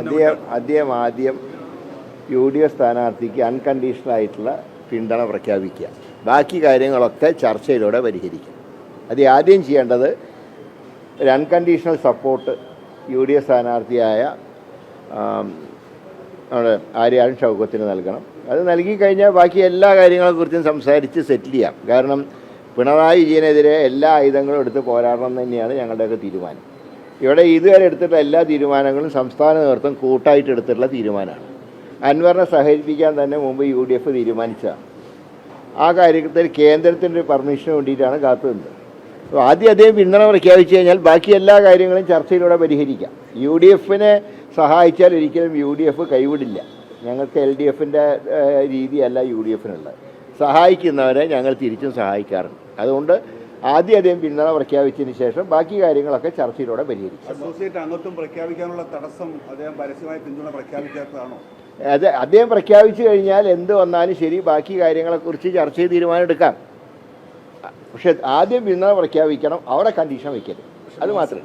അദ്ദേഹം അദ്ദേഹം ആദ്യം യു ഡി എഫ് സ്ഥാനാർത്ഥിക്ക് അൺകണ്ടീഷണൽ ആയിട്ടുള്ള പിന്തുണ പ്രഖ്യാപിക്കുക. ബാക്കി കാര്യങ്ങളൊക്കെ ചർച്ചയിലൂടെ പരിഹരിക്കുക അത് ആദ്യം ചെയ്യേണ്ടത് ഒരു unconditional support U D F സ്ഥാനാർത്ഥിയായ നമ്മുടെ ആര്യാടൻ ഷൗക്കത്തിന് നൽകണം. അത് നൽകി കഴിഞ്ഞാൽ ബാക്കി എല്ലാ കാര്യങ്ങളെക്കുറിച്ചും സംസാരിച്ച് സെറ്റിൽ ചെയ്യാം. കാരണം പിണറായി വിജയനെതിരെ എല്ലാ ആയുധങ്ങളും എടുത്ത് പോരാടണം എന്ന് തന്നെയാണ് ഞങ്ങളുടെയൊക്കെ തീരുമാനം. ഇവിടെ ഇതുവരെ എടുത്തിട്ടുള്ള എല്ലാ തീരുമാനങ്ങളും സംസ്ഥാന നേതൃത്വം കൂട്ടായിട്ട് എടുത്തിട്ടുള്ള തീരുമാനമാണ്. അൻവറിനെ സഹകരിപ്പിക്കാൻ തന്നെ മുമ്പ് യു ഡി എഫ് തീരുമാനിച്ചതാണ് ആ കാര്യത്തിൽ കേന്ദ്രത്തിന്റെ പെർമിഷന് വേണ്ടിയിട്ടാണ് കാത്തുനിന്നത്. അപ്പോൾ ആദ്യം അദ്ദേഹം പിന്തുണ പ്രഖ്യാപിച്ചു കഴിഞ്ഞാൽ ബാക്കി എല്ലാ കാര്യങ്ങളും ചർച്ചയിലൂടെ പരിഹരിക്കാം. യു ഡി എഫിനെ സഹായിച്ചാൽ ഒരിക്കലും യു ഡി എഫ് കൈവിടില്ല. ഞങ്ങൾക്ക് എൽ ഡി എഫിന്റെ രീതിയല്ല യു ഡി എഫിനുള്ളത് സഹായിക്കുന്നവരെ ഞങ്ങൾ തിരിച്ചും സഹായിക്കാറുണ്ട്. അതുകൊണ്ട് ആദ്യം അദ്ദേഹം പിന്തുണ പ്രഖ്യാപിച്ചതിന് ശേഷം ബാക്കി കാര്യങ്ങളൊക്കെ ചർച്ചയിലൂടെ പരിഹരിക്കും അസോസിയേറ്റ് അംഗത്വം പ്രഖ്യാപിക്കാനുള്ള തടസ്സം അദ്ദേഹം പരസ്യമായി പിന്തുണ പ്രഖ്യാപിക്കാത്തതാണോ? അത് അദ്ദേഹം പ്രഖ്യാപിച്ചു കഴിഞ്ഞാൽ എന്ത് വന്നാലും ശരി ബാക്കി കാര്യങ്ങളെക്കുറിച്ച് ചർച്ച ചെയ്ത് തീരുമാനമെടുക്കാം പക്ഷെ ആദ്യം പിന്തുണ പ്രഖ്യാപിക്കണം അവിടെ കണ്ടീഷൻ വയ്ക്കരുത് അത് മാത്രമേ